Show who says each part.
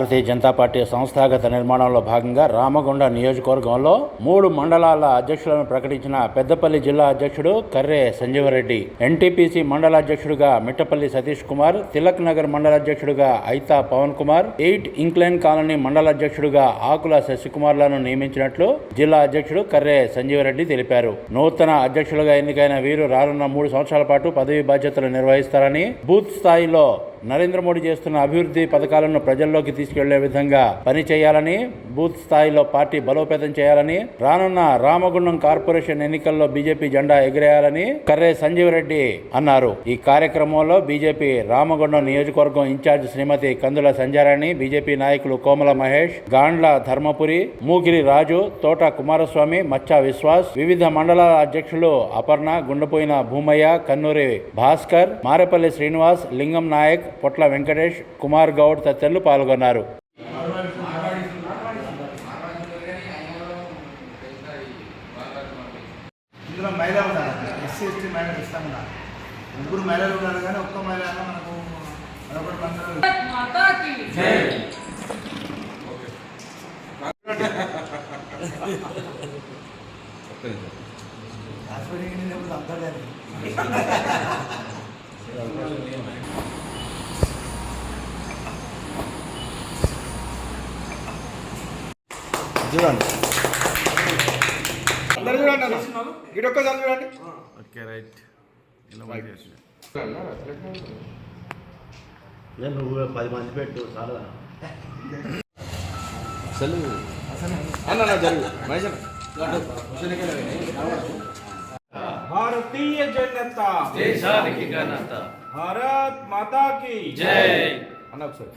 Speaker 1: Bharatiya Janata party సంస్థాగత నిర్మాణంలో భాగంగా రామగుండ నియోజకవర్గంలో మూడు మండలాల అధ్యక్షులను ప్రకటించిన పెద్దపల్లి జిల్లా అధ్యక్షుడు కర్రే సంజీవరెడ్డి. ఎన్టీపీసీ మండల అధ్యక్షుడిగా మిట్టపల్లి సతీష్ కుమార్ తిలక్ నగర్ మండల అధ్యక్షుడిగా Aitha Pavan Kumar eight incline colony మండల అధ్యక్షుడిగా ఆకుల శశికుమార్లను నియమించినట్లు జిల్లా అధ్యక్షుడు కర్రే సంజీవరెడ్డి తెలిపారు. నూతన అధ్యక్షులుగా ఎన్నికైన వీరు రానున్న మూడు సంవత్సరాల పాటు పదవి బాధ్యతలు నిర్వహిస్తారని బూత్ స్థాయిలో నరేంద్ర మోడీ చేస్తున్న అభివృద్ధి పథకాలను ప్రజల్లోకి తీసుకెళ్ళే విధంగా పని చేయాలని బూత్ స్థాయిలో పార్టీ బలోపేతం చేయాలని రానున్న రామగుండం కార్పొరేషన్ ఎన్నికల్లో బీజేపీ జెండా ఎగిరేయాలని కర్రే సంజీవ్ రెడ్డి అన్నారు. ఈ కార్యక్రమంలో బీజేపీ రామగుండం నియోజకవర్గం ఇన్ఛార్జ్ శ్రీమతి కందుల సంజారాణి బీజేపీ నాయకులు కోమల మహేష్ గాండ్ల ధర్మపురి మూగిరి రాజు తోట కుమారస్వామి మచ్చా విశ్వాస్ వివిధ మండలాల అధ్యక్షులు అపర్ణ గుండపోయిన భూమయ్య కన్నూరి భాస్కర్ మారేపల్లి శ్రీనివాస్ లింగం నాయక్ పొట్ల వెంకటేష్ కుమార్ గౌడ్ తదితరులు పాల్గొన్నారు.
Speaker 2: ఇందులో మహిళ ఉన్నారు ఎస్సీ ఎస్టీ మహిళలు ముగ్గురు మహిళలు ఉన్నారు కానీ ఒక్క మహిళ మనకు మరొకటి
Speaker 3: माता
Speaker 2: చూడండి. అందరు చూడండి అన్న. ఇటు ఒక్కసారి చూడండి
Speaker 4: నువ్వు పది మంది పెట్టు చాలా
Speaker 2: అన్న. నా జరుగు. మహేష్
Speaker 5: భారతీయ జనతా.
Speaker 1: దేశానికి ఘనత.
Speaker 5: భారత్ మాతా की
Speaker 1: జై.
Speaker 2: అన్న ఒకసారి.